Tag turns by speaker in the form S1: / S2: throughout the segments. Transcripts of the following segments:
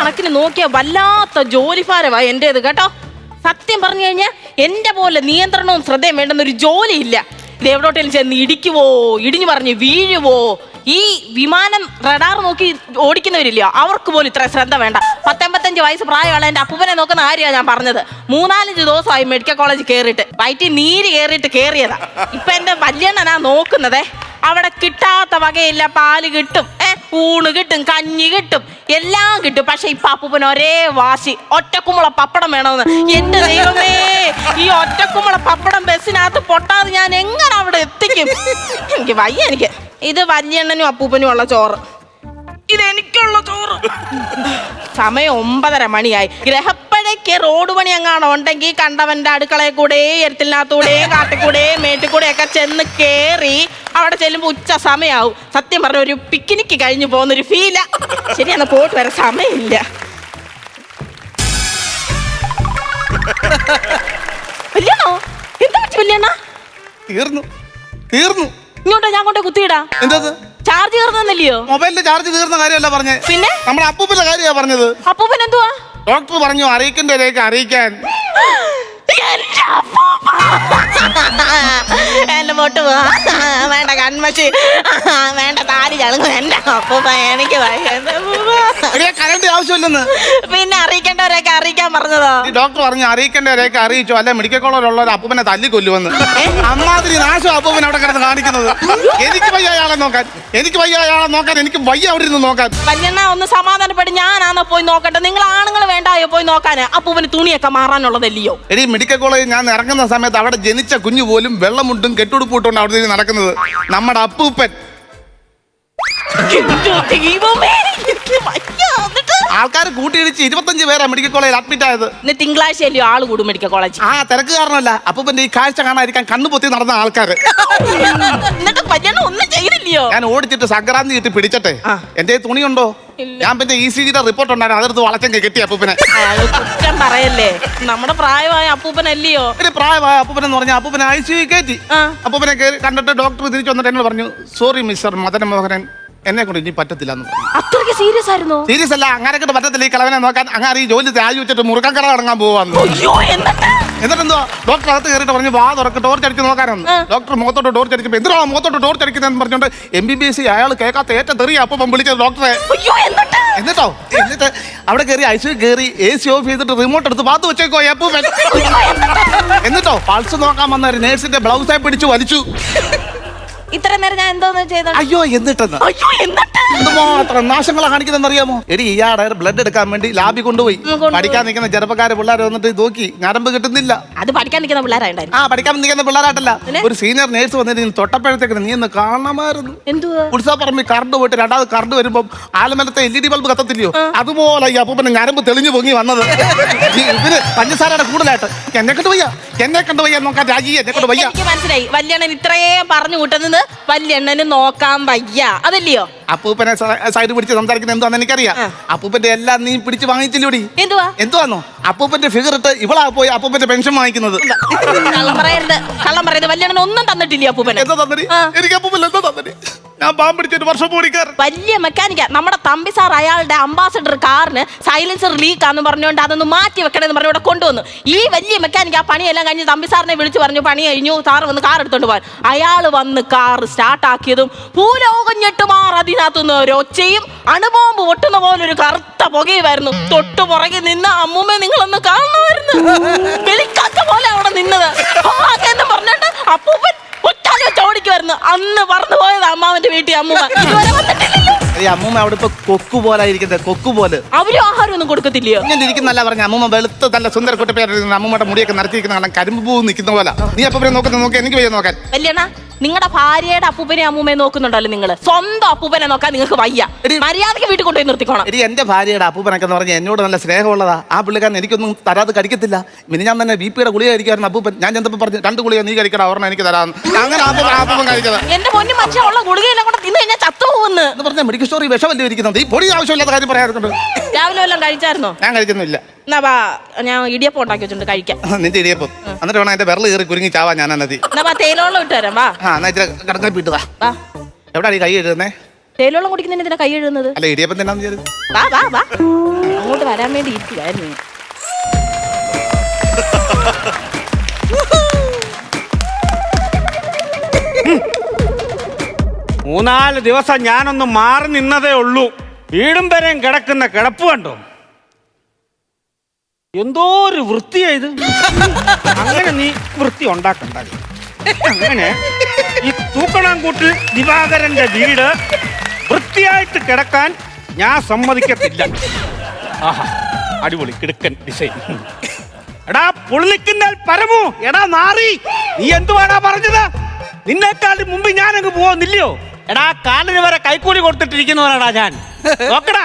S1: കണക്കിന് നോക്കിയ വല്ലാത്ത ജോലിഭാരമായി എന്റെത് കേട്ടോ? സത്യം പറഞ്ഞു കഴിഞ്ഞാൽ എന്റെ പോലെ നിയന്ത്രണവും ശ്രദ്ധയും വേണ്ടുന്ന ഒരു ജോലിയില്ല. ഇത് എവിടോട്ടേലും ചെന്ന് ഇടിക്കുവോ ഇടിഞ്ഞു പറഞ്ഞ് വീഴുവോ ഈ വിമാനം റഡാർ നോക്കി ഓടിക്കുന്നവരില്ല. അവർക്ക് പോലും ഇത്ര ശ്രദ്ധ വേണ്ട. പത്തൊമ്പത്തഞ്ച് വയസ്സ് പ്രായമുള്ള എന്റെ അപ്പൂപ്പനെ നോക്കുന്ന കാര്യമാണ് ഞാൻ പറഞ്ഞത്. മൂന്നാലഞ്ച് ദിവസമായി മെഡിക്കൽ കോളേജ് കയറിയിട്ട് വയറ്റിൽ നീര് കയറിയിട്ട് കയറിയതാ ഇപ്പൊ എന്റെ വല്യണ്ണനാ നോക്കുന്നതേ. അവിടെ കിട്ടാത്ത വകയില്ല പാൽ കിട്ടും. ഊണ് കിട്ടും കഞ്ഞി കിട്ടും എല്ലാം കിട്ടും. പക്ഷെ ഈ അപ്പൂപ്പൻ ഒരേ വാശി. ഒറ്റക്കുമ്പള പപ്പടം വേണമെന്ന്. എന്റെ ദൈവമേ ഈ ഒറ്റക്കുമ്പള പപ്പടം ബസ്സിനകത്ത് പൊട്ടാതെ ഞാൻ എങ്ങനെ അവിടെ എത്തിക്കും? എനിക്ക് വയ്യ എനിക്ക്. ഇത് വല്യണ്ണനും അപ്പൂപ്പനും ഉള്ള ചോറ്. ഇത് എനിക്കുള്ള ചോറ്. സമയം ഒമ്പതര മണിയായി. ഗ്രഹപ്പഴയ്ക്ക് റോഡ് പണി എങ്ങാണോ ഉണ്ടെങ്കിൽ കണ്ടവന്റെ അടുക്കളയിൽ കൂടെ എരുത്തിനകത്തൂടെ കാട്ടിക്കൂടെ മേട്ടിക്കൂടെ ഒക്കെ ചെന്ന് കേറി അവിടെ ചെല്ലുമ്പോ ഉച്ച സമയാവും. സത്യം പറഞ്ഞ ഒരു പിക്നിക്ക് കഴിഞ്ഞു പോകുന്ന ഒരു ഫീല ശരിയാണ് പോയിട്ട് വരെ സമയമില്ല. വല്യണോ? എന്താ പറ്റി വല്യണ്ണ
S2: തീർന്നു. തീർന്നു.
S1: ഇങ്ങോട്ടാ ഞാൻ കൊണ്ടേ കുത്തിയിടാ.
S2: എന്തത്?
S1: ചാർജ് തീർന്നില്ലയോ
S2: മൊബൈലിന്റെ ചാർജ് തീർന്ന കാര്യമല്ല പറഞ്ഞേ.
S1: പിന്നെ?
S2: നമ്മുടെ അപ്പൂപ്പിന്റെ കാര്യമാണ് പറഞ്ഞത്.
S1: അപ്പൂപ്പൻ എന്തുവാ?
S2: ഡോക്ടർ പറഞ്ഞു അറിയിക്കേണ്ട അറിയിക്കാൻ.
S1: എന്റെ മോട്ട് എന്റെ വേണ്ട താടി ചളുങ്ങും എന്റെ അപ്പൂപ്പ എനിക്ക് വയ്യ. എന്റെ അപ്പൂപ്പ.
S2: കരണ്ട് ആവശ്യമില്ലെന്ന്.
S1: പിന്നെ അറിയിക്കേണ്ടവരൊക്കെ അറിയിക്കാൻ പറഞ്ഞതോ?
S2: ഈ ഡോക്ടർ പറഞ്ഞു അറിയിക്കേണ്ടവരെയൊക്കെ അറിയിച്ചു. അല്ലെ മെഡിക്കൽ കോളേജിലുള്ള ഒരു തല്ലി തല്ലിക്കൊല്ലുവെന്ന്. അമ്മാതിരി നാശം അപ്പൂപ്പൻ അവിടെ കിടന്ന് കാണിക്കുന്നത്. എനിക്ക് വയ്യ അയാളെ നോക്കാൻ. എനിക്ക് വയ്യ അയാളെ നോക്കാൻ. എനിക്ക് വയ്യ അവിടെ ഇരുന്ന് നോക്കാൻ.
S1: വല്യണ്ണ ഒന്ന് സമാധാനപ്പെട്ട് ഞാനാണോ പോയി നോക്കട്ടെ. നിങ്ങൾ ആണുങ്ങൾ വേണ്ടായോ പോയി നോക്കാൻ അപ്പൂപ്പന് തുണിയൊക്കെ മാറാനുള്ളതല്ലയോ?
S2: എടി മെഡിക്കൽ കോളേജിൽ ഞാൻ ഇറങ്ങുന്ന സമയത്ത് അവിടെ ജനിച്ച കുഞ്ഞു പോലും വെള്ളമുണ്ടും കെട്ടുടുപ്പിട്ടുകൊണ്ട് അവിടെ നടക്കുന്നത് നമ്മുടെ അപ്പൂപ്പൻ. ആൾക്കാർ കൂട്ടിയിടിച്ച് ഇരുപത്തഞ്ച് പേരാ മെഡിക്കൽ കോളേജിൽ അഡ്മിറ്റ് ആയത്.
S1: ഇന്ന് തിങ്കളാഴ്ച അല്ലയോ ആൾ കൂടും മെഡിക്കൽ കോളേജ്
S2: ആ തിരക്ക് കാരണമല്ല. അപ്പൂപ്പന്റെ ഈ കാഴ്ച കാണാതിരിക്കാൻ കണ്ണു പൊത്തി നടന്ന ആൾക്കാർ
S1: എന്നിട്ട് വല്യണ്ണ ഒന്നും ചെയ്തില്ലയോ
S2: ഞാൻ ഓടിച്ചിട്ട് സംക്രാന്തി കിട്ടി പിടിച്ചട്ടെ. എന്റെ തുണിയുണ്ടോ? ഞാൻ പിന്നെ ഇ സി ജിയുടെ റിപ്പോർട്ട് ഉണ്ടായിരുന്നു. അതെടുത്ത് വളച്ചെങ്കിൽ കെട്ടി അപ്പൂപ്പനെ.
S1: കുറ്റം പറയല്ലേ. നമ്മുടെ പ്രായമായ അപ്പൂപ്പനല്ലയോ?
S2: ഒരു പ്രായമായ അപ്പൂപ്പൻ എന്ന് പറഞ്ഞാൽ അപ്പൂപ്പനെ ഐ സി കയറ്റി. അപ്പൂപ്പനെ കണ്ടിട്ട് ഡോക്ടർ തിരിച്ചു വന്നിട്ട് എന്നോട് പറഞ്ഞു സോറി മിസ്റ്റർ മോഹനൻ എന്നെ കൊണ്ട് ഇനി പറ്റത്തില്ല എന്ന് പറഞ്ഞു.
S1: അത്രയ്ക്ക് സീരിയസ് ആയിരുന്നു?
S2: സീരിയസ് അല്ല അങ്ങനെ കൊണ്ട് പറ്റത്തില്ല. ഈ കളവനെ നോക്കാൻ അങ്ങനെ ഈ ജോലി രാജി വെച്ചിട്ട് മുറുക്കാൻ കട തുടങ്ങാൻ പോവാന്ന്.
S1: അയ്യോ എന്നിട്ട്?
S2: എന്നിട്ട് എന്തോ ഡോക്ടർ അകത്ത് കയറിയിട്ട് പറഞ്ഞു വാ തുറക്ക് ടോർച്ച് അടിച്ച് നോക്കാനെന്ന്. ഡോക്ടർ മുഖത്തോട്ട് ടോർച്ച് അടിക്കുമ്പോൾ എന്തിനാ മുഖത്തോട്ട് ടോർച്ച് അടിക്കുന്നതെന്ന് പറഞ്ഞുകൊണ്ട് എം ബി ബി എസ് അയാൾ കേൾക്കാത്ത ഏറ്റവും തെറിയ അപ്പം വിളിച്ചത് ഡോക്ടറെ
S1: അയ്യോ എന്നിട്ട്?
S2: എന്നിട്ടോ? എന്നിട്ട് അവിടെ കയറി ഐസു കയറി എ സി ഓഫ് ചെയ്തിട്ട് റിമോട്ട് എടുത്ത് പാത്ത് വെച്ചേക്കോ എപ്പോ എന്നിട്ടോ? പൾസ് നോക്കാൻ വന്ന ഒരു നേഴ്സിന്റെ ബ്ലൗസായി പിടിച്ചു വലിച്ചു.
S1: ഇത്ര നേരം ഞാൻ എന്തോന്ന് ചെയ്തോ
S2: അയ്യോ എന്നിട്ടെന്ന്
S1: അയ്യോ എന്നിട്ട്?
S2: എന്തുമാത്രം നാശങ്ങളെ കാണിക്കുന്നതെന്ന് അറിയാമോ എടി ഇയാടെ ബ്ലഡ് എടുക്കാൻ വേണ്ടി ലാബി കൊണ്ടുപോയി. പഠിക്കാൻ നിൽക്കുന്ന ചെറുപ്പക്കാരെ പിള്ളേർ വന്നിട്ട് നോക്കി ഞരമ്പ് കിട്ടുന്നില്ല.
S1: അത് പഠിക്കാൻ നിൽക്കുന്ന പിള്ളേരായിട്ട്
S2: ആ പഠിക്കാൻ നിൽക്കുന്ന പിള്ളേരായിട്ടല്ല
S1: പിന്നെ?
S2: ഒരു സീനിയർ നേഴ്സ് വന്നിട്ട് നീ തൊട്ടപ്പോഴത്തേക്ക് നീ ഒന്ന് കാണണമായിരുന്നു.
S1: എന്തുവാ?
S2: ഉത്സവപ്പറമ്പി കറണ്ട് പോയിട്ട് രണ്ടാമത് കറണ്ട് വരുമ്പോൾ ആലമരത്തെ എൽ ഇ ഡി ബൾബ് കത്തത്തില്ലയോ അതുപോലെ ഈ അപ്പൂപ്പന് ഞരമ്പ് തെളിഞ്ഞു പൊങ്ങി വന്നത്. ഈ ഇവർ പഞ്ചസാരയുടെ കൂടുതലായിട്ട്. എന്നെ കണ്ടു വയ്യ. എന്നെ കണ്ടു വയ്യ നോക്കാൻ രാജി എന്നെ കണ്ടു വയ്യ.
S1: എനിക്ക് മനസ്സിലായി. വല്യണ്ണൻ ഇത്രയും പറഞ്ഞു കൂട്ടുന്നത്. വല്യണ്ണന് നോക്കാൻ വയ്യ. അതല്ലയോ?
S2: അപ്പൂപ്പനെ സൈഡ് പിടിച്ച് സംസാരിക്കുന്ന എന്താന്ന് എനിക്കറിയാം. അപ്പൂപ്പന്റെ എല്ലാം നീ പിടിച്ച് വാങ്ങിച്ചില്ലൂടി?
S1: എന്തുവാ?
S2: എന്തുവാന്നോ? അപ്പൂപ്പന്റെ ഫിഗർ ഇട്ട് ഇവളാ പോയി അപ്പൂപ്പന്റെ പെൻഷൻ വാങ്ങിക്കുന്നത്.
S1: കള്ളം പറയരുത്. കള്ളം പറയരുത്. വല്യണ്ണൻ ഒന്നും തന്നിട്ടില്ല അപ്പൂപ്പന്.
S2: എന്താ എനിക്ക് അപ്പൂപ്പൻ എന്താ ഞാൻ പാമ്പ് പിടിച്ചൊരു വർഷം
S1: വലിയ മെക്കാനിക്ക നമ്മുടെ തമ്പി സാർ അയാളുടെ അംബാസഡർ കാറിന് സൈലൻസർ ലീക്ക് ആന്ന് പറഞ്ഞുകൊണ്ട് അതൊന്ന് മാറ്റി വെക്കണമെന്ന് പറഞ്ഞു ഇവിടെ കൊണ്ടുവന്നു. ഈ വലിയ മെക്കാനിക്ക് ആ പണിയെല്ലാം കഴിഞ്ഞ് തമ്പി സാറിനെ വിളിച്ചു പറഞ്ഞു പണി കഴിഞ്ഞു. സാർ വന്ന് കാർ എടുത്തോണ്ട് പോകാൻ. അയാൾ വന്ന് കാർ സ്റ്റാർട്ട് ആക്കിയതും ഭൂലോകം ഞെട്ടുമാർ അതിനകത്തുനിന്ന് ഒരു ഒച്ചയും അണുബോംബ് പൊട്ടുന്ന പോലെ ഒരു കറുത്ത പുകയുമായിരുന്നു. തൊട്ടു പുറകെ നിന്ന് അമ്മൂമ്മ നിങ്ങളൊന്ന് കാണുമായിരുന്നു വെളിക്കാക്ക പോലെ അവിടെ നിന്നത്. എന്ന് പറഞ്ഞിട്ട് അപ്പൂപ്പൻ ഒറ്റാലി വെച്ച് ഓടിക്കുമായിരുന്നു അന്ന് പറന്നു പോയത് അമ്മാവന്റെ വീട്ടിൽ അമ്മൂമ്മ. ഇതുവരെ വന്നിട്ടില്ലല്ലോ.
S2: ഈ അമ്മൂമ്മ അവിടെ ഇപ്പൊ കൊക്കു പോലെ ഇരിക്കുന്നത് കൊക്കു പോലെ.
S1: അവരും ആഹാരം ഒന്നും കൊടുക്കത്തില്ലയോ?
S2: ഇങ്ങനെ ഇരിക്കുന്നല്ല പറഞ്ഞ. അമ്മൂമ്മ വെളുത്ത് നല്ല സുന്ദര കുട്ടപ്പേരായിരുന്നു അമ്മൂമ്മയുടെ മുടിയൊക്കെ നിറച്ചിരിക്കുന്ന കാണാൻ കരിമ്പ് പൂ നിൽക്കുന്ന പോലെ. നീ അപ്പൊ നോക്കുന്ന നോക്കി എനിക്ക് വയ്യ നോക്കാൻ.
S1: വല്യണ്ണ നിങ്ങളുടെ ഭാര്യയുടെ അപ്പൂപ്പനെ അമ്മൂമ്മയെ നോക്കുന്നുണ്ടല്ലോ നിങ്ങൾ സ്വന്തം അപ്പൂപ്പനെ നോക്കാൻ നിങ്ങൾക്ക് വയ്യ.
S2: എടി-
S1: മര്യാദയ്ക്ക് വീട്ടിൽ കൊണ്ടുപോയി നിർത്തിക്കോണം.
S2: എടി എന്റെ ഭാര്യയുടെ അപ്പൂപ്പനൊക്കെ എന്ന് പറഞ്ഞാൽ എന്നോട് നല്ല സ്നേഹമുള്ളതാ. ആ പുള്ളിക്കാരൻ എനിക്കൊന്നും തരാതെ കഴിക്കത്തില്ല ഇനി ഞാൻ തന്നെ ബി പിയുടെ ഗുളിക കഴിക്കാറുണ്ട് അപ്പൂപ്പൻ. ഞാൻ ചെന്നപ്പോൾ പറഞ്ഞു രണ്ട് ഗുളിക നീ കഴിക്കണം ഒരെണ്ണം എനിക്ക് തരാം അങ്ങനെ അപ്പൂപ്പൻ അപ്പൂപ്പൻ കഴിച്ചത്.
S1: എന്റെ പൊന്നു മനുഷ്യ ഉള്ള ഗുളികയെല്ലാം കൂടെ തിന്നു കഴിഞ്ഞാൽ ചത്തുപോകുന്നു
S2: എന്ന് പറഞ്ഞാൽ മെഡിക്കൽ സ്റ്റോറി വിഷമല്ലേ ഇരിക്കുന്നത്? ഈ പൊടി ആവശ്യമില്ലാത്ത കാര്യം പറയാറുണ്ട്.
S1: രാവിലെ വല്ലതും കഴിച്ചായിരുന്നോ?
S2: ഞാൻ കഴിക്കുന്നില്ല.
S1: എന്നാ വാ ഞാൻ ഇടിയപ്പം ഉണ്ടാക്കി വെച്ചിട്ടുണ്ട് കഴിക്കാം.
S2: നിന്റെ ഇടിയപ്പം. എന്നിട്ട് വേണം എന്റെ വിരൽ കയറി കുരുങ്ങി ചാവാ ഞാൻ അന്നതി
S1: എന്നാ വാ തേയിലോളം ഇട്ട് തരാം വാ.
S2: ആ എന്നാ ഇച്ചിരി കിടക്കാൻ വീട്ടുതാ
S1: വാ.
S2: എവിടെയാണ് ഈ കൈ എഴുതുന്നേ
S1: തേയിലോളം കുടിക്കുന്നതിന് ഇതിനെ കൈ എഴുതുന്നത്
S2: അല്ല ഇടിയപ്പം തന്നെ ചെയ്ത്
S1: വാ വാ വാ. അങ്ങോട്ട് വരാൻ വേണ്ടി ഇരിക്കുവായിരുന്നു
S3: മൂന്നാൽ ദിവസം ഞാനൊന്ന് മാറി നിന്നതേ ഉള്ളൂ. വീടും വരെയും കിടക്കുന്ന കിടപ്പ് കണ്ടോ? എന്തോ ഒരു വൃത്തിയായത് അങ്ങനെ നീ വൃത്തി ഉണ്ടാക്കണ്ട. അങ്ങനെ ഈ തൂക്കണാങ്കൂട്ടിൽ ദിവാകരന്റെ വീട് വൃത്തിയായിട്ട് കിടക്കാൻ ഞാൻ സമ്മതിക്കത്തില്ല. ആഹാ അടിപൊളി കിടക്കൻ ഡിസൈൻ. എടാ പുള്ളിക്കുന്നൽ പരമു. എടാ നാറി നീ എന്തുവാടാ പറഞ്ഞത്? നിന്നേക്കാൾ മുമ്പ് ഞാൻ അങ്ങ് പോകുന്നില്ലയോ എടാ കാലിന് വരെ കൈക്കൂലി കൊടുത്തിട്ടിരിക്കുന്നവനാടാ ഞാൻ. നോക്കടാ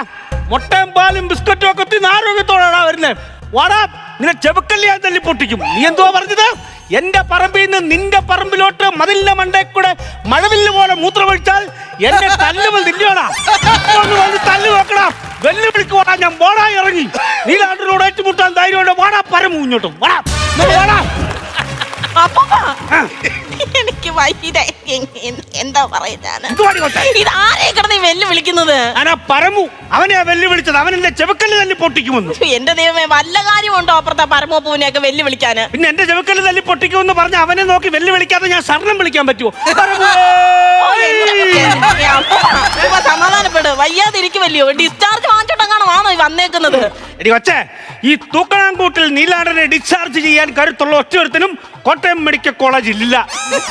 S3: മുട്ടയും പാലും ബിസ്ക്കറ്റും ഒക്കെ തിന്ന് ആരോഗ്യത്തോടാടാ വരുന്നത് വാടാ നിന്നെ ചെവുക്കല്ലേ ഞാൻ തല്ലി പൊട്ടിക്കും. നീ എന്തുവാ പറഞ്ഞത്? എന്റെ പറമ്പിൽ നിന്ന് നിന്റെ പറമ്പിലോട്ട് മതിലിന്റെ മണ്ടേ കൂടെ മഴവില്ല് പോലെ മൂത്രമൊഴിച്ചാൽ എന്റെ തല്ലുകൾ നില്ലോടാ ഒന്ന് തല്ലു നോക്കടാ വെല്ലുവിളിക്കുവാടാ ഞാൻ പോടാ ഇറങ്ങി. നീലാണ്ടിനോട് ഏറ്റുമുട്ടാൻ ധൈര്യമുണ്ട്. വാടാ പരമു ഇങ്ങോട്ടും വാടാ വാടാ.
S1: അപ്പൂപ്പ എനിക്ക് വൈകിട്ട് എന്താ പറയുന്നത്
S3: എന്തുവാടി കൊച്ചേ?
S1: ഇത് ആരെ കിടന്ന് വെല്ലു വിളിക്കുന്നത്?
S3: ഞാനാ പരമു അവനെയാ വെല്ലുവിളിച്ചത് അവൻ എന്റെ ചെവക്കല്ല് തല്ലി പൊട്ടിക്കുമെന്ന്.
S1: എന്റെ ദൈവമേ വല്ല കാര്യമുണ്ടോ അപ്പുറത്തെ പരമോപ്പൂവിനെയൊക്കെ വെല്ലു വിളിക്കാന്?
S3: പിന്നെ എന്റെ ചെവക്കല്ല് തല്ലി പൊട്ടിക്കുമെന്ന് പറഞ്ഞ അവനെ നോക്കി വെല്ലുവിളിക്കാതെ ഞാൻ ശരണം വിളിക്കാൻ പറ്റുമോ പരമു!
S1: ഓ, എന്റെ- എന്റെ അപ്പൂപ്പ, അപ്പൂപ്പ സമാധാനപ്പെട്. വയ്യാതിരിക്കുമല്ലയോ ഡിസ്ചാർജ് വാങ്ങിച്ചോട്ടങ്ങാണോ ആണോ ഈ വന്നേക്കുന്നത്?
S3: എടി കൊച്ചേ ഈ തൂക്കണാങ്കൂട്ടിൽ നീലാടനെ ഡിസ്ചാർജ് ചെയ്യാൻ കരുത്തുള്ള ഒറ്റയൊരുത്തനും കോട്ടയം മെഡിക്കൽ കോളേജ് ഇല്ല.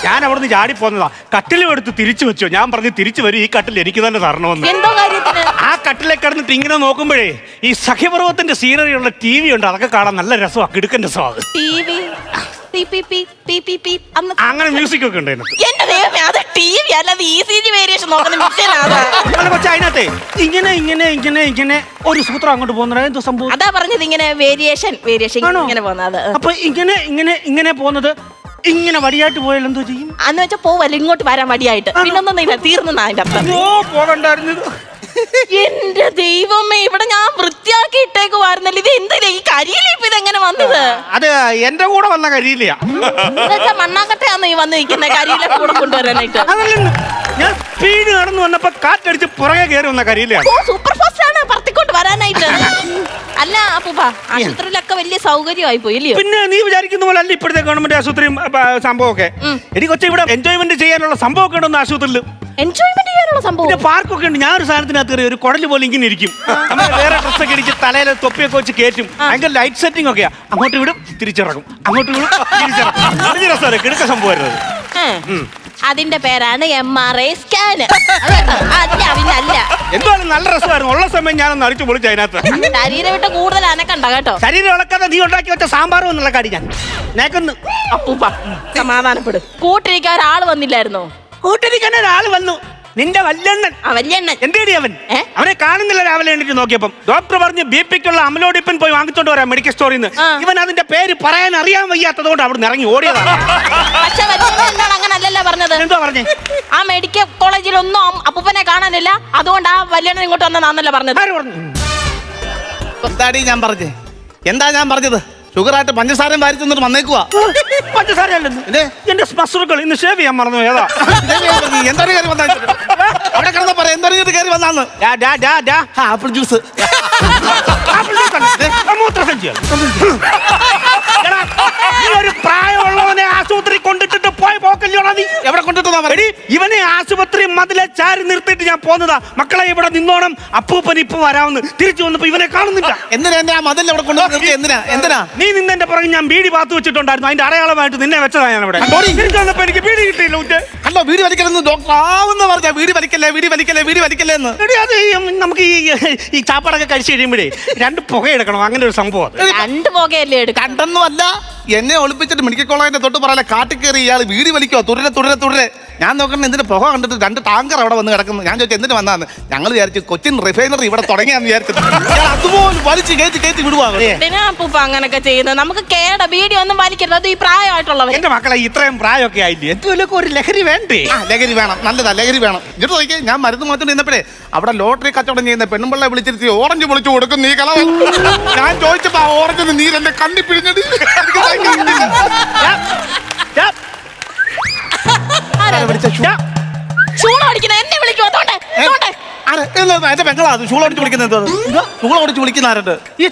S3: ഞാൻ അവിടുന്ന് ചാടി പോന്നതാ. കട്ടിലും എടുത്ത് തിരിച്ചു വെച്ചോ. ഞാൻ പറഞ്ഞു തിരിച്ചു വരും. ഈ കട്ടിൽ എനിക്ക് തന്നെ തരണമെന്ന്.
S1: എന്തോ കാര്യത്തിന്?
S3: ആ കട്ടിലെ കിടന്നിട്ട് ഇങ്ങനെ നോക്കുമ്പോഴേ ഈ സഖ്യപർവത്തിന്റെ സീനറി ഉള്ള ടി വി ഉണ്ട്. അതൊക്കെ കാണാൻ നല്ല രസമാണ് കിടുക്കൻ രസമാണ് അത്
S1: T V P P P P P P അന്ന്
S3: അങ്ങനെ മ്യൂസിക് ഒക്കെ ഉണ്ട് അതിനകത്ത്.
S1: എന്റെ ദൈവമേ അത് ടി വി അല്ലാതെ ഇ സി ജി വേരിയേഷൻ നോക്കുന്ന മിഷനാ
S3: അല്ല കൊച്ചേ അതിനകത്തെ ഇങ്ങനെ ഇങ്ങനെ ഇങ്ങനെ ഇങ്ങനെ ഒരു സൂത്രം അങ്ങോട്ട് പോകുന്നത് എന്തോ സംഭവം?
S1: അതാ പറഞ്ഞത് ഇങ്ങനെ വേരിയേഷൻ വേരിയേഷൻ
S3: ആണോ?
S1: ഇങ്ങനെ പോകുന്നത്
S3: അപ്പൊ ഇങ്ങനെ ഇങ്ങനെ ഇങ്ങനെ പോകുന്നത് ഇങ്ങനെ വടിയായിട്ട് പോയാൽ എന്തോ ചെയ്യും?
S1: അന്ന് വെച്ചാൽ പോവല്ല ഇങ്ങോട്ട് വരാൻ മടിയായിട്ട് പിന്നൊന്നും ഇല്ല തീർന്നു അതിന്റെ അർത്ഥം.
S3: അയ്യോ പോകണ്ടായിരുന്നു
S1: എന്റെ ദൈവമേ ഇവിടെ ഞാൻ വൃത്തിയാക്കി ഇട്ടേക്കുവായിരുന്നല്ലോ. ഇത് എന്തിനാ ഈ കരിയില ഇപ്പൊ ഇതെങ്ങനെ വന്നത്?
S3: അത് എന്റെ കൂടെ വന്ന കരിയില്ല
S1: മണ്ണാക്കട്ടെയാന്ന് ഈ വന്ന് നിൽക്കുന്ന കരിയില കൂടെ കൊണ്ടുവരാനായിട്ട്?
S3: അതല്ലെന്ന് ഞാൻ സ്പീഡ് നടന്നു വന്നപ്പോ കാറ്റടിച്ച് പുറകെ കയറി വന്ന കരിയിലാണ്
S1: ഓ സൂപ്പർ ഫാസ്റ്റ് ആണ്. പറത്തിക്കൊണ്ട് വരാനായിട്ട്. അല്ല അപ്പൂപ്പ ആശുപത്രിയിലൊക്കെ വലിയ സൗകര്യമായി പോയി ഇല്ലയോ
S3: പിന്നെ നീ വിചാരിക്കുന്ന പോലെ അല്ല ഇപ്പോഴത്തെ ഗവൺമെന്റ് ആശുപത്രിയും സംഭവമൊക്കെ? എനിക്ക് കൊച്ചെ ഇവിടെ എൻജോയ്മെന്റ് ചെയ്യാനുള്ള സംഭവമൊക്കെ ഉണ്ടോ ആശുപത്രിയിൽ?
S1: എൻജോയ്മെന്റ് ചെയ്യാനുള്ള സംഭവം.
S3: പിന്നെ പാർക്കൊക്കെ ഉണ്ട്. ഞാൻ ഒരു സാധനത്തിനകത്ത് കയറി ഒരു കുടൽ പോലെ ഇങ്ങനെ ഇരിക്കും. നമ്മൾ വേറെ ഡ്രസ്സൊക്കെ ഇടിച്ച് തലയിൽ തൊപ്പിയൊക്കെ വെച്ച് കയറ്റും. ഭയങ്കര ലൈറ്റ് സെറ്റിംഗ് ഒക്കെയാ. അങ്ങോട്ട് വിടും തിരിച്ചിറങ്ങും. അങ്ങോട്ട് വിടും തിരിച്ചിറങ്ങും. വലിയ രസമാണ് കിടക്ക സംഭവം അത്.
S1: അതിന്റെ പേരാണ് എം ആർ ഐ സ്കാൻ അല്ല പിന്നല്ല
S3: എന്തായാലും നല്ല രസമായിരുന്നു. ഉള്ള സമയം ഞാനൊന്ന് അടിച്ചു പൊളിച്ചു അതിനകത്ത്.
S1: ശരീരം വിട്ട് കൂടുതൽ അനക്കണ്ട കേട്ടോ.
S3: ശരീരം ഇളക്കാതെ നീ ഉണ്ടാക്കി വെച്ച സാമ്പാറും എന്നുള്ള കാടി ഞാൻ. നേക്കൊന്ന്.
S1: അപ്പൂപ്പ സമാധാനപ്പെടും. കൂട്ടിരിക്കാൻ ഒരാൾ വന്നില്ലായിരുന്നോ?
S3: കൂട്ടിരിക്കാൻ ഒരാൾ വന്നു. നിന്റെ വല്യണ്ണൻ.
S1: ആ വല്യണ്ണൻ.
S3: എന്തേടി അവൻ?
S1: ഏ?
S3: അവനെ കാണുന്നില്ല രാവിലെ എണീറ്റ് നോക്കിയപ്പം. ഡോക്ടർ പറഞ്ഞ് ബി പിക്കുള്ള അമലോഡിപ്പൻ പോയി വാങ്ങിച്ചോണ്ട് വരാം മെഡിക്കൽ സ്റ്റോറിൽ നിന്ന്.
S1: ആ.
S3: ഇവൻ അതിന്റെ പേര് പറയാൻ അറിയാൻ വയ്യാത്തത് കൊണ്ട് അവിടെ ഇറങ്ങി ഓടിയതാണ്.
S1: പക്ഷെ വല്യണ്ണൻ എന്നോട് അങ്ങനെ അല്ലല്ലോ പറഞ്ഞത്?
S3: എന്തോ പറഞ്ഞേ?
S1: ആ മെഡിക്കൽ കോളേജിലൊന്നും അം- അപ്പൂപ്പനെ കാണാനില്ല. അതുകൊണ്ട് ആ വല്യണ്ണൻ ഇങ്ങോട്ട് വന്നതാന്നല്ലോ പറഞ്ഞത്.
S3: ആര് പറഞ്ഞു?
S2: എന്താടി ഞാൻ പറഞ്ഞേ? എന്താ ഞാൻ പറഞ്ഞത്? ഷുഗറായിട്ട് പഞ്ചസാരയും വാരി തിന്നിട്ട് വന്നേക്കുക
S3: പഞ്ചസാര എന്റെ മസറുകൾ ഇന്ന് ഷേവ് ചെയ്യാൻ മറന്നു ഏതാ
S2: എന്താണ് കയറി വന്ന അവിടെ കിടന്ന എന്താണ് കയറി വന്നാന്ന്. Apple juice.
S3: ആപ്പിൾ ജ്യൂസ് മൂത്രസഞ്ചിയാണ്. ഒരു പ്രായമുള്ളവനെ ആശുപത്രി കൊണ്ടിട്ടിട്ട് പോയ പോക്കല്ലോടാ നീ?
S2: എവിടെ കൊണ്ടിട്ടാ
S3: എടി ഇവനെ ആശുപത്രി മതിലെ ചാരി നിർത്തിയിട്ട് ഞാൻ പോന്നതാ മക്കളെ ഇവിടെ നിന്നോണം അപ്പൂപ്പൻ ഇപ്പൊ വരാമെന്ന് തിരിച്ചു വന്നപ്പോ ഇവനെ കാണുന്നില്ല.
S2: എന്തിനാ എന്റെ ആ മതിൽ അവിടെ കൊണ്ടു നിർത്തി. എന്തിനാ എന്തിനാ?
S3: നീ നിന്നെന്റെ പുറകെ ഞാൻ ബീഡി പാത്തു വെച്ചിട്ടുണ്ടായിരുന്നു. അതിന്റെ അടയാളമായിട്ട് നിന്നെ വെച്ചതാ ഞാൻ
S2: ഇവിടെ
S3: തിരിച്ചു വന്നപ്പോ എനിക്ക് ബീഡി കിട്ടിയില്ല ഉച്ച
S2: അല്ലോ വീട് വലിക്കലെന്ന് ഡോക്ടർ ആവുന്ന പറഞ്ഞ വീട് വലിക്കല്ലേ വീട് വലിക്കല്ലേ വീട് വലിക്കല്ലേ എന്ന്
S3: എടി അത് ഈ, ഉം, നമുക്ക് ഈ ഈ ചാപ്പാടൊക്കെ കഴിച്ചു കഴിയുമ്പോഴേ രണ്ട് പുക എടുക്കണം അങ്ങനെ ഒരു സംഭവം അത്.
S1: രണ്ട് പുകയല്ലേ എടുക്കാം.
S2: കണ്ടൊന്നും അല്ല എന്നെ ഒളിപ്പിച്ചിട്ട് മെഡിക്കൽ കോളേജിന്റെ തൊട്ട് പറയല കാട്ടിൽ കയറി ഇയാൾ വീട് വലിക്കോ തുടരെ തുടരെ തുടരെ ഞാൻ നോക്കണം എന്തിന്റെ പുക കണ്ടിട്ട് രണ്ട് ടാങ്കർ അവിടെ വന്ന് കിടക്കുന്നു. ഞാൻ ചോദിച്ചു എന്തിനു വന്നാന്ന് ഞങ്ങൾ വിചാരിച്ചു കൊച്ചിൻ റിഫൈനറി ഇവിടെ തുടങ്ങിയാന്ന് വിചാരിച്ചത് ഇയാൾ അതുപോലെ വലിച്ച് കയറ്റി കയറ്റി വിടുവാ
S1: എന്തിനാ അപ്പൂപ്പ അങ്ങനൊക്കെ ചെയ്യുന്നത്? നമുക്ക് കേട ഒന്നും വലിക്കരുത്. അത് ഈ പ്രായമായിട്ടുള്ളവർ
S3: എന്റെ മക്കളെ ഇത്രയും പ്രായമൊക്കെ ആയില്ലേ? എന്തുമല്ലൊക്കെ ഒരു ലഹരി വേണ്ടേ.
S2: ആ ലഹരി വേണം. നല്ലതാ ലഹരി വേണം. എന്നിട്ട് നോക്കിയേ ഞാൻ മരുന്ന് മാറ്റി നിന്നപ്പോഴേ അവിടെ ലോട്ടറി കച്ചവടം ചെയ്യുന്ന പെണ്ണുമ്പിള്ളെ വിളിച്ചിരുത്തി ഓറഞ്ച് പൊളിച്ചു കൊടുക്കും നീ കള ഞാൻ ചോദിച്ചപ്പോ ആ ഓറഞ്ചിന് നീരെന്റെ കണ്ണി പിഴിഞ്ഞത്
S1: എന്നെ വിളിക്കും അതുകൊണ്ട്
S2: ഏ?
S1: അതുകൊണ്ട്
S2: ആരാ? എന്താ എന്റെ പെങ്ങളാ അത് ഷൂൾ വിളിക്കുന്നത് ഷൂൾ വിളിക്കുന്ന ആരുണ്ട്?
S3: ഈ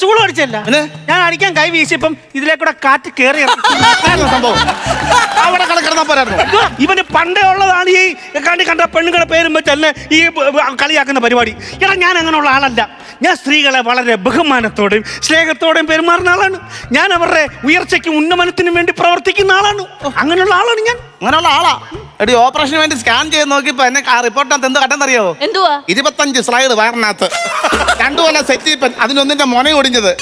S3: ഞാൻ അടിക്കാൻ കൈ വീശിയപ്പം ഇതിലേക്കൂടെ കാറ്റ്
S2: കേറിയ സംഭവം? അവിടെ കിടക്കുന്ന പോരായിരുന്നു.
S3: ഇവന് പണ്ടേ ഉള്ളതാണ് ഈ കണ്ടി കണ്ട പെണ്ണുങ്ങളുടെ പേരും വെച്ചല്ലേ ഈ കളിയാക്കുന്ന പരിപാടി. എടാ ഞാൻ അങ്ങനെയുള്ള ആളല്ല. ഞാൻ സ്ത്രീകളെ വളരെ ബഹുമാനത്തോടെയും സ്നേഹത്തോടെയും പെരുമാറുന്ന ആളാണ്. ഞാൻ അവരുടെ ഉയർച്ചയ്ക്കും ഉന്നമനത്തിനും വേണ്ടി പ്രവർത്തിക്കുന്ന ആളാണ്. അങ്ങനെയുള്ള ആളാണ് ഞാൻ.
S2: അങ്ങനെയുള്ള ആളാ? എടി ഓപ്പറേഷന് വേണ്ടി സ്കാൻ ചെയ്ത് നോക്കിയപ്പോ എന്നെ റിപ്പോർട്ടിനകത്ത് എന്ത് കണ്ടെന്നറിയോ
S1: എന്തുവാ?
S2: ഇരുപത്തഞ്ച് സ്ലൈഡ് വയറിനകത്ത്. രണ്ടു സെറ്റ് സെറ്റിപ്പൻ അതിനൊന്നിന്റെ മൊന ഒടിഞ്ഞത്.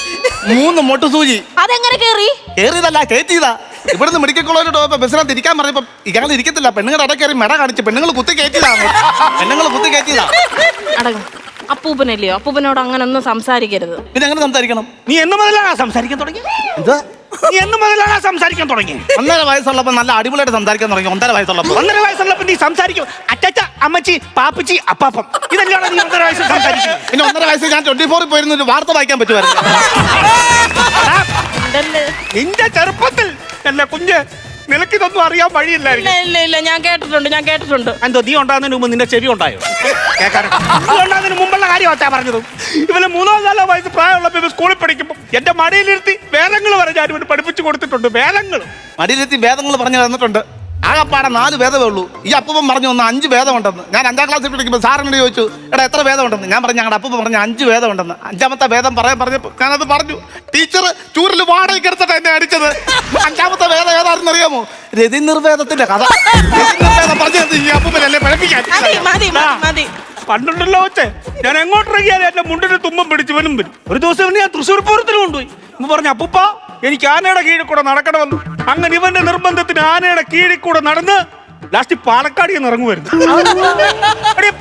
S2: മൂന്ന് മൊട്ടുസൂചി.
S1: അതെങ്ങനെ കേറി?
S2: കേറിയതല്ല കയറ്റിയതാ ഇവിടുന്ന് മെഡിക്കൽ കോളേജിൽ പോയപ്പോ ബസ്സിനകത്ത് ഇരിക്കാൻ പറഞ്ഞപ്പോ ഇയാൾ ഇരിക്കത്തില്ല. പെണ്ണുങ്ങളുടെ കയറി മെട കാണിച്ച് പെണ്ണുങ്ങൾ കുത്തി കയറ്റിയതാണ്. പെണ്ണുങ്ങൾ കുത്തി കയറ്റിയതാണ്
S1: അടങ്ങും. അപ്പൂപ്പനല്ലയോ? അപ്പൂപ്പനോട് അങ്ങനെ ഒന്നും സംസാരിക്കരുത്.
S2: പിന്നെ എങ്ങനെ സംസാരിക്കണം?
S3: നീ എന്ന് മുതലാണ് സംസാരിക്കാൻ തുടങ്ങി?
S2: എന്താ?
S3: നീ എന്ന് മുതലാണ് സംസാരിക്കാൻ തുടങ്ങി?
S2: ഒന്നര വയസ്സുള്ളപ്പോ നല്ല അടിപൊളിയായിട്ട് സംസാരിക്കാൻ തുടങ്ങി. ഒന്നര വയസ്സുള്ളപ്പോ.
S3: ഒന്നര വയസ്സുള്ളപ്പോ നീ സംസാരിക്കും. അറ്റച്ച അമ്മച്ചി പാപ്പച്ചി അപ്പാപ്പം. ഇതെല്ലാം നീ ഒന്നര വയസ്സിൽ സംസാരിക്കും
S2: പിന്നെ ഒന്നര വയസ്സ് ഞാൻ ട്വന്റി ഫോറിൽ പോയിരുന്നു ഒരു വാർത്ത വായിക്കാൻ പറ്റുമായിരുന്നു?
S3: നിന്റെ ചെറുപ്പത്തിൽ എന്നെ കുഞ്ഞ് നിനക്ക് ഇതൊന്നും അറിയാൻ
S1: ഇല്ല
S3: വഴിയില്ലായിരിക്കും.
S1: ഇല്ല ഇല്ല ഞാൻ കേട്ടിട്ടുണ്ട് ഞാൻ കേട്ടിട്ടുണ്ട്.
S3: എന്തോ നീ ഉണ്ടാകുന്നതിന് മുമ്പ് നിന്റെ ചെവി ഉണ്ടായോ? കേൾക്കാൻ നീ ഉണ്ടാകുന്നതിന് മുമ്പുള്ള കാര്യം വെച്ചാ പറഞ്ഞത്. ഇവന് മൂന്നോ നാലോ വയസ്സ് പ്രായമുള്ളപ്പോ ഇവൻ സ്കൂളിൽ പഠിക്കുമ്പോൾ എന്റെ മടിയിലിരുത്തി വേദങ്ങൾ വരെ ഞാൻ ഇവന് പഠിപ്പിച്ചു കൊടുത്തിട്ടുണ്ട്. വേദങ്ങൾ.
S2: മടിയിലെത്തി വേദങ്ങൾ പറഞ്ഞു തന്നിട്ടുണ്ട്. ആകപ്പാടെ നാല് വേദമേ ഉള്ളൂ. ഈ അപ്പൂപ്പൻ പറഞ്ഞു ഒന്ന് അഞ്ച് വേദം ഉണ്ടെന്ന് ഞാൻ അഞ്ചാം ക്ലാസ്സിൽ പഠിക്കുമ്പോൾ സാറിനോട് ചോദിച്ചു എടാ എത്ര വേദം ഉണ്ടെന്ന് ഞാൻ പറഞ്ഞു ഞങ്ങളുടെ അപ്പൂപ്പൻ പറഞ്ഞു അഞ്ച് വേദം ഉണ്ടെന്ന് അഞ്ചാമത്തെ വേദം പറയാൻ പറഞ്ഞപ്പോൾ ഞാനത് പറഞ്ഞു. ടീച്ചർ ചൂരിൽ വാടകയ്ക്ക് എടുത്തിട്ട് എന്നെ അടിച്ചത്. അഞ്ചാമത്തെ വേദം ഏതാണെന്ന് അറിയാമോ? രതി നിർവേദത്തിന്റെ കഥ രതി നിർവേദം പറഞ്ഞു ഈ അപ്പൂപ്പൻ എന്നെ പഠിപ്പിക്കാൻ
S3: പണ്ടുണ്ടല്ലോ വെച്ചേ ഞാൻ എങ്ങോട്ട് എങ്ങോട്ടിറങ്ങിയാലും എന്റെ മുണ്ടിന് തുമ്പം പിടിച്ച് വരും വരും. ഒരു ദിവസം ഇവനെ ഞാൻ തൃശ്ശൂർ പൂരത്തിന് കൊണ്ടുപോയി. എന്ന് പറഞ്ഞു അപ്പൂപ്പ എനിക്ക് ആനയുടെ കീഴിൽ കൂടെ നടക്കണമെന്ന്. അങ്ങനെ ഇവന്റെ നിർബന്ധത്തിന് ആനയുടെ കീഴിൽ കൂടെ നടന്ന് ലാസ്റ്റ് പാലക്കാട് എന്ന് ഇറങ്ങുമായിരുന്നു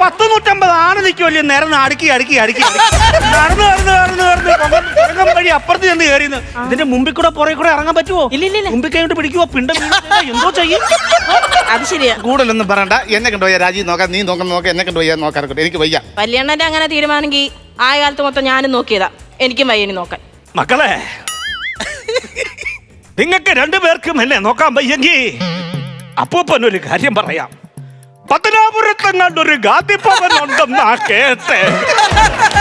S3: പത്ത് നൂറ്റമ്പത് ആന നിൽക്കുമല്ലേ നിരന്ന് അടുക്കി അടുക്കി അടുക്കി. നടന്ന് നടന്ന് വഴി അപ്പുറത്ത് ചെന്ന് കയറിയെന്ന് ഇതിന്റെ മുമ്പിൽ കൂടെ പുറകെ കൂടെ ഇറങ്ങാൻ പറ്റുമോ
S1: ഇല്ല, ഇല്ല, ഇല്ല.
S3: മുമ്പിൽ കഴിഞ്ഞിട്ട് പിടിക്കുവോ? പിണ്ടം എന്തോ ചെയ്യും?
S1: അത് ശരിയാ.
S2: കൂടുതലൊന്നും പറയണ്ട. എന്നെ കൊണ്ടുപോയ രാജീവ് നോക്കാം നീ നോക്കാൻ നോക്കാം. എന്നെ കണ്ടുപോയാ നോക്കാൻ എനിക്ക് വയ്യ.
S1: കല്യാണന്റെ അങ്ങനെ തീരുമാനെങ്കിൽ ആ കാലത്ത് മൊത്തം ഞാനും നോക്കിയതാ. എനിക്കും വയ്യനി നോക്കാൻ.
S3: മക്കളെ നിങ്ങൾക്ക് രണ്ടുപേർക്കും എന്നെ നോക്കാൻ വയ്യെങ്കിൽ അപ്പൂപ്പൻ ഒരു കാര്യം പറയാം. പത്തനാപുരത്തെങ്ങാണ്ടൊരു ഗാന്ധിഭവൻ ഉണ്ടെന്നാ കേട്ടെ.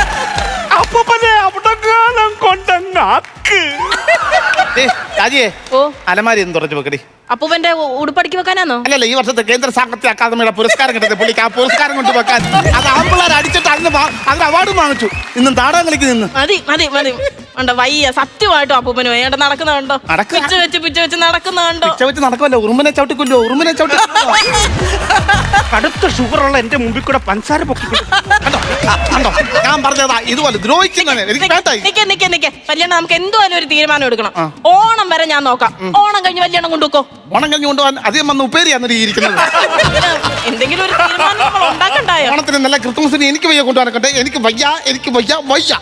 S2: രാജിയെ
S1: ഓ.
S2: അലമാരി എന്ന് തുറച്ചു വെക്കടി.
S1: അപ്പൂപ്പന്റെ ഉ- ഉടുപ്പടിക്ക് വെക്കാനാന്നോ?
S2: അല്ലല്ല ഈ വർഷത്തെ കേന്ദ്ര സാഹിത്യ അക്കാദമിയുടെ പുരസ്കാരം കിട്ടുന്നത് പുള്ളിക്ക് ആ പുരസ്കാരം കൊണ്ട് വെക്കാൻ. അത് ആമ്പിള്ളേർ അടിച്ചിട്ട് അതിന് വാ- അതിന് അവാർഡ് വാങ്ങിച്ചു. ഇന്നും താടകം കളിക്ക് നിന്ന്.
S1: മതി മതി മതി. ഉണ്ടോ വയ്യ സത്യമായിട്ടും അപ്പൂപ്പന് വയ്യ.
S2: നടക്കുന്നുണ്ടോ
S1: പിച്ച വെച്ച് പിച്ച വെച്ച്
S2: നടക്കുന്നുണ്ടോ വെച്ച് നടക്കുമല്ലോ. ഉറുമ്പിനെ ചവിട്ടിക്കൊല്ലോ ഉറുമ്പിനെ ചവിട്ടി
S3: കടുത്ത ഷുഗറുള്ള എന്റെ മുമ്പിൽ കൂടെ പഞ്ചസാര പൊക്കി
S2: കണ്ടോ? കണ്ടോ? ഞാൻ പറഞ്ഞതാ ഇതുപോലെ ദ്രോഹിക്കുന്നവനെ. എനിക്ക് വേണ്ടായി.
S1: നിക്ക നിക്ക നിക്ക. കല്യാണം നമുക്ക് എന്തായാലും ഒരു തീരുമാനം എടുക്കണം. ഓണം വരെ ഞാൻ നോക്കാം. ഓണം കഴിഞ്ഞ് കല്യാണം കൊണ്ടുവെക്കോ?
S2: ഓണം കഴിഞ്ഞ് കൊണ്ടുപോകാൻ അധികം വന്ന് ഉപ്പേരിയാണ് ഈ ഇരിക്കുന്നത്.
S1: ഇതിന് എന്തെങ്കിലും ഒരു തീരുമാനം നമ്മൾ ഉണ്ടാക്കണ്ടായോ?
S2: ഓണത്തിന് നല്ല ക്രിസ്മസിന് എനിക്ക് വയ്യ കൊണ്ടുപോകാനൊക്കെ എനിക്ക് വയ്യ എനിക്ക് വയ്യ വയ്യ.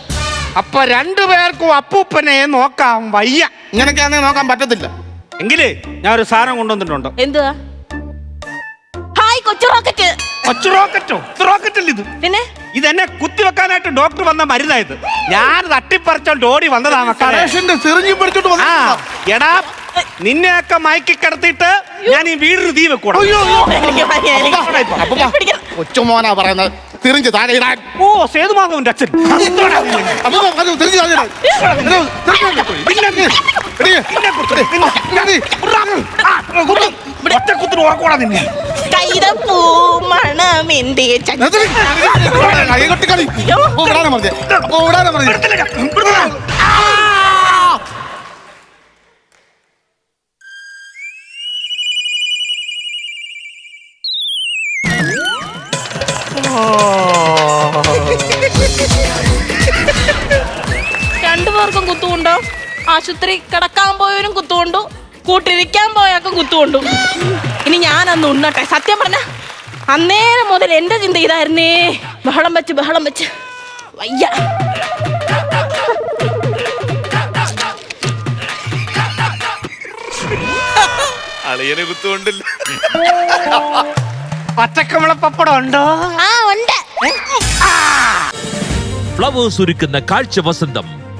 S3: അപ്പൊ രണ്ടുപേർക്കും അപ്പൂപ്പനെ നോക്കാൻ വയ്യ.
S2: ഇങ്ങനെയൊക്കെയാണെങ്കിൽ നോക്കാൻ പറ്റത്തില്ല.
S3: എങ്കിലേ ഞാൻ ഒരു സാധനം കൊണ്ടുവന്നിട്ടുണ്ട്.
S1: എന്തുവാ? ഹായ് കൊച്ചു റോക്കറ്റ്.
S3: കൊച്ചു റോക്കറ്റോ? ഇത് റോക്കറ്റല്ല ഇത്?
S1: പിന്നെ?
S3: ഇതെന്നെ കുത്തിവെക്കാനായിട്ട് ഡോക്ടർ വന്ന മരുന്നായത്. ഞാൻ തട്ടിപ്പറിച്ചോണ്ട് ഓടി വന്നതാ മക്കളെ.
S2: സിറിഞ്ഞി പിടിച്ചിട്ട്
S3: ആ എടാ നിന്നെയൊക്കെ മയക്കി കിടത്തിയിട്ട് ഞാൻ ഈ വീടിന് തീ വെക്കൂടാ
S2: അയ്യോ അയ്യോ.
S1: എനിക്ക് വയ്യ, എനിക്ക്
S2: അപ്പൂപ്പ,
S1: പിടിക്കണം.
S2: കൊച്ചുമോനാ പറയുന്നത്. തിരിഞ്ഞ് താഴെ ഇടാൻ.
S3: ഓ സേതുമാധവന്റെ അച്ഛൻ.
S2: ഓടാനാ അത് തിരിഞ്ഞ് താഴെ ഇടാൻ. എടോ, തിരിഞ്ഞ് താഴെ ഇട്.
S3: പിന്നെ
S2: എടീ, എടീ, എടീ.
S3: ഒറ്റക്കുത്തിന് ഉറക്കോടാ നിന്നെ.
S1: കൈതപ്പൂ മണമെന്റെ ച-
S2: എടീ, കൈ കൊട്ടി കളി. ഓ, വിടാനാ പറഞ്ഞേ. ഓടാനാ വിടാനാ പറഞ്ഞേ.
S1: ആശുപത്രി കിടക്കാൻ പോയവരും കുത്തുകൊണ്ടു. കൂട്ടിരിക്കാൻ പോയാക്കും കുത്തുകൊണ്ടു. ഇനി ഞാൻ അന്ന് ഉണ്ണട്ടെ. സത്യം പറഞ്ഞ അന്നേരം മുതൽ എന്റെ ചിന്ത ഇതായിരുന്നേ. ബഹളം വെച്ച് ബഹളം വെച്ച്. വയ്യ.
S4: അളിയനെ കുത്തുകൊണ്ടില്ല.
S3: പച്ചക്കമള പപ്പടം ഉണ്ടോ?
S1: ആ ഉണ്ട്.
S5: ഫ്ലവേഴ്സ് ഒരുക്കുന്ന കാഴ്ച വസന്തം.